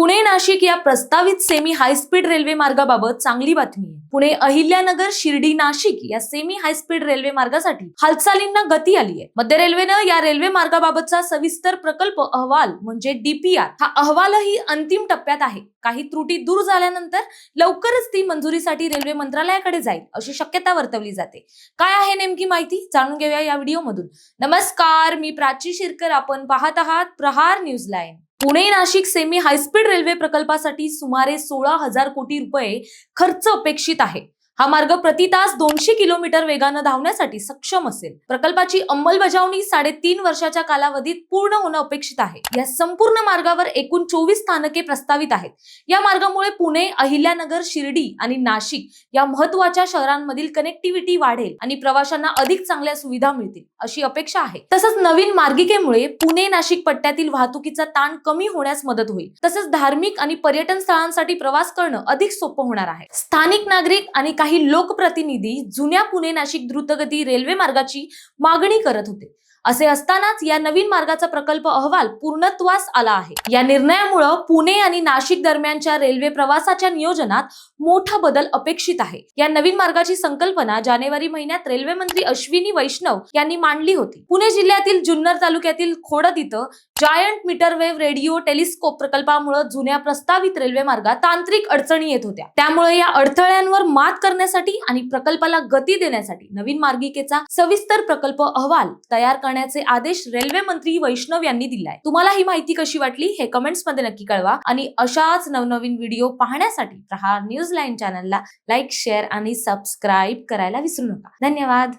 पुणे नाशिक या प्रस्तावित semi high speed railway मार्गाबाबत चांगली बातमी आहे. पुणे अहिल्यानगर शिर्डी नाशिक या सेमी हायस्पीड रेल्वे मार्गासाठी हालचालींना गती आली आहे. मध्य रेल्वेनं या रेल्वे मार्गाबाबतचा सविस्तर प्रकल्प अहवाल म्हणजे डीपीआर हा अहवालही अंतिम टप्प्यात आहे. काही त्रुटी दूर झाल्यानंतर लवकरच ती मंजुरीसाठी रेल्वे मंत्रालयाकडे जाईल अशी शक्यता वर्तवली जाते. काय आहे नेमकी माहिती? जाणून घेऊया या व्हिडिओमधून नमस्कार मी प्राची शिरकर. आपण पाहत आहात Prahar news line. Pune Nashik semi high speed railway प्रकल्पासाठी सुमारे सोळा हजार कोटी रुपये खर्च अपेक्षित आहे. हा मार्ग प्रति तास दोनशे किलोमीटर वेगानं धावण्यासाठी सक्षम असेल. प्रकल्पाची अंमलबजावणी साडेतीन वर्षाच्या कालावधीत पूर्ण होणं अपेक्षित आहे. या संपूर्ण मार्गावर एकूण चोवीस स्थानके प्रस्तावित आहेत. या मार्गामुळे पुणे अहिल्यानगर शिर्डी आणि नाशिक या महत्त्वाच्या शहरांमधील कनेक्टिव्हिटी वाढेल आणि प्रवाशांना अधिक चांगल्या सुविधा मिळतील अशी अपेक्षा आहे. तसंच नवीन मार्गिकेमुळे पुणे नाशिक पट्ट्यातील वाहतुकीचा ताण कमी होण्यास मदत होईल. तसंच धार्मिक आणि पर्यटन स्थळांसाठी प्रवास करणं अधिक सोपं होणार आहे. स्थानिक नागरिक आणि काही लोकप्रतिनिधी जुन्या पुणे नाशिक द्रुतगती रेल्वे मार्गाची मागणी करत होते. असे असतानाच या नवीन मार्गाचा प्रकल्प अहवाल पूर्णत्वास आला आहे. या निर्णयामुळं पुणे आणि नाशिक दरम्यानच्या रेल्वे प्रवासाच्या नियोजनात मोठा बदल अपेक्षित आहे. या नवीन मार्गाची संकल्पना जानेवारी महिन्यात रेल्वे मंत्री अश्विनी वैष्णव यांनी मांडली होती. पुणे जिल्ह्यातील जुन्नर तालुक्यातील खोडद इथं जायंट मीटरवेव्ह रेडिओ टेलिस्कोप प्रकल्पामुळे जुन्या प्रस्तावित रेल्वे मार्गात तांत्रिक अडचणी येत होत्या. त्यामुळे या अडथळ्यांवर मात करण्यासाठी आणि प्रकल्पाला गती देण्यासाठी नवीन मार्गिकेचा सविस्तर प्रकल्प अहवाल तयार करण्याचे आदेश रेल्वे मंत्री वैष्णव यांनी दिलाय. तुम्हाला ही माहिती कशी वाटली हे कमेंट्समध्ये नक्की कळवा आणि अशाच नवनवीन व्हिडिओ पाहण्यासाठी प्रहार न्यूज लाईन चॅनलला लाईक शेअर आणि सबस्क्राईब करायला विसरू नका. धन्यवाद.